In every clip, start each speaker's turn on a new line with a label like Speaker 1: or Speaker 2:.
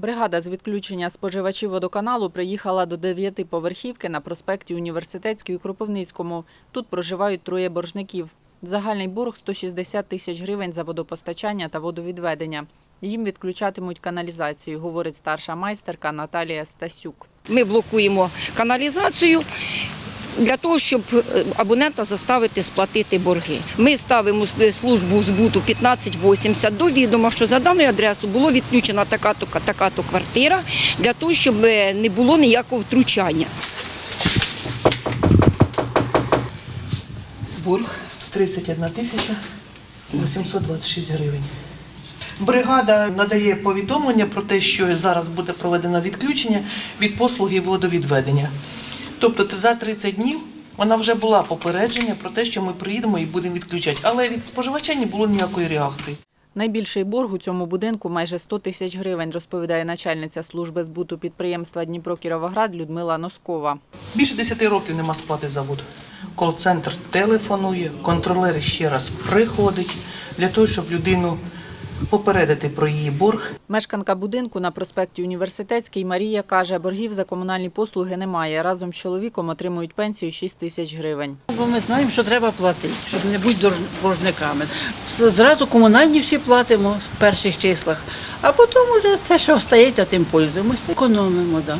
Speaker 1: Бригада з відключення споживачів водоканалу приїхала до дев'ятиповерхівки на проспекті Університетській у Кропивницькому. Тут проживають троє боржників. Загальний борг – 160 тисяч гривень за водопостачання та водовідведення. Їм відключатимуть каналізацію, говорить старша майстерка Наталія Стасюк.
Speaker 2: Ми блокуємо каналізацію для того, щоб е, абонента заставити сплатити борги. Ми ставимо службу збуту 1580 до відома, що за даною адресою було відключена така-то така-то квартира для того, щоб е, не було ніякого втручання.
Speaker 3: Борг 31 тисяча 826 гривень. Бригада надає повідомлення про те, що зараз буде проведено відключення від послуги водовідведення. Тобто за 30 днів вона вже була попередження про те, що ми приїдемо і будемо відключати. Але від споживача не було ніякої реакції.
Speaker 1: Найбільший борг у цьому будинку майже 100 тисяч гривень, розповідає начальниця служби збуту підприємства Дніпро-Кіровоград Людмила Носкова.
Speaker 3: Більше 10 років нема сплати за воду. Кол-центр телефонує, контролер ще раз приходить для того, щоб людину попередити про її борг.
Speaker 1: Мешканка будинку на проспекті Університетський Марія каже, боргів за комунальні послуги немає. Разом з чоловіком отримують пенсію 6 тисяч гривень.
Speaker 4: Бо ми знаємо, що треба платити, щоб не бути боржниками. Зразу комунальні всі платимо в перших числах, а потім вже все, що остається, тим пользуємося. Економимо, так. Да.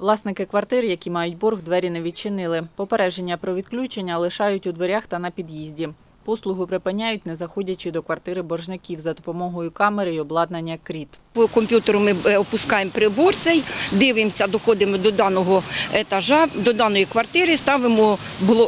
Speaker 1: Власники квартир, які мають борг, двері не відчинили. Попередження про відключення лишають у дверях та на під'їзді. Послугу припиняють, не заходячи до квартири боржників за допомогою камери і обладнання КРІТ.
Speaker 2: По комп'ютеру ми е, опускаємо прибор цей, дивимося, доходимо до даного етажа, до даної квартири, ставимо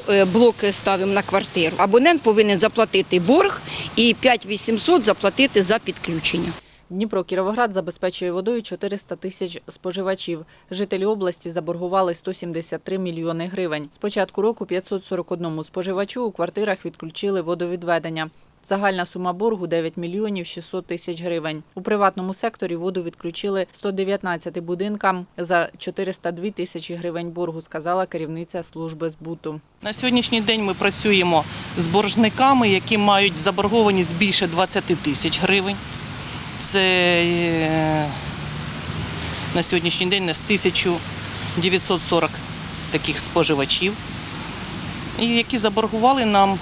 Speaker 2: е, блоки ставимо на квартиру. Абонент повинен заплатити борг і 5800 заплатити за підключення.
Speaker 1: Дніпро Кіровоград забезпечує водою 400 тисяч споживачів. Жителі області заборгували 173 мільйони гривень. З початку року 541 споживачу у квартирах відключили водовідведення. Загальна сума боргу 9 мільйонів 600 тисяч гривень. У приватному секторі воду відключили 119 будинкам за 402 тисячі гривень боргу, сказала керівниця служби збуту.
Speaker 3: На сьогоднішній день ми працюємо з боржниками, які мають заборгованість більше 20 тисяч гривень. Це е, на сьогоднішній день нас 1940 таких споживачів, які заборгували нам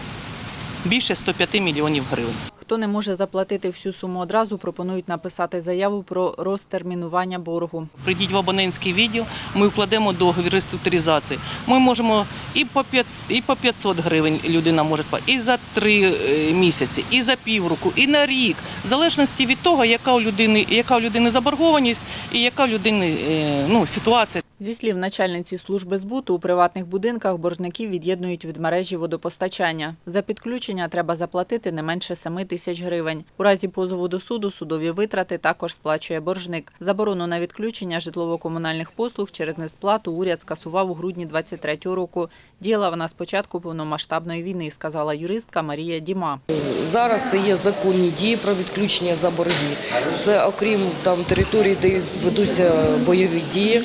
Speaker 3: більше 105 мільйонів гривень.
Speaker 1: Хто не може заплатити всю суму одразу, пропонують написати заяву про розтермінування боргу.
Speaker 3: Прийдіть в абонентський відділ, ми вкладемо договір реструктуризації. Ми можемо і по 500, і по 500 гривень людина може сплатити, і за три е, місяці, і за півроку, і на рік, в залежності від того, яка у людини, яка у людини заборгованість і яка у людини е, ну, ситуація.
Speaker 1: Зі слів начальниці служби збуту, у приватних будинках боржників від'єднують від мережі водопостачання. За підключення треба заплатити не менше 7 тисяч гривень. У разі позову до суду судові витрати також сплачує боржник. Заборону на відключення житлово-комунальних послуг через несплату уряд скасував у грудні 23-го року. Діяла вона з початку повномасштабної війни, сказала юристка Марія Діма.
Speaker 5: Зараз це є законні дії про відключення за борги. Це окрім там територій, де ведуться бойові дії,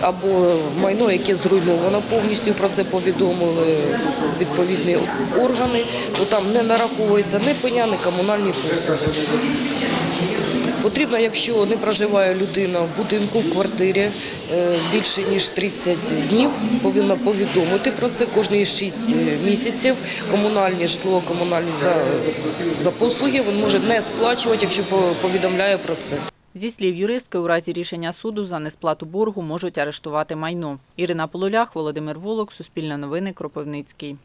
Speaker 5: або майно, яке зруйновано повністю. Про це повідомили відповідні органи. То там не нараховується ні пеня, ні комунальні послуги. Потрібно, якщо не проживає людина в будинку, в квартирі е, більше ніж 30 днів, повинна повідомити про це кожні 6 місяців. Комунальні, житлово-комунальні за, за послуги він може не сплачувати, якщо повідомляє про це.
Speaker 1: Зі слів юристки, у разі рішення суду за несплату боргу можуть арештувати майно. Ірина Полулях, Володимир Волок, Суспільне новини, Кропивницький.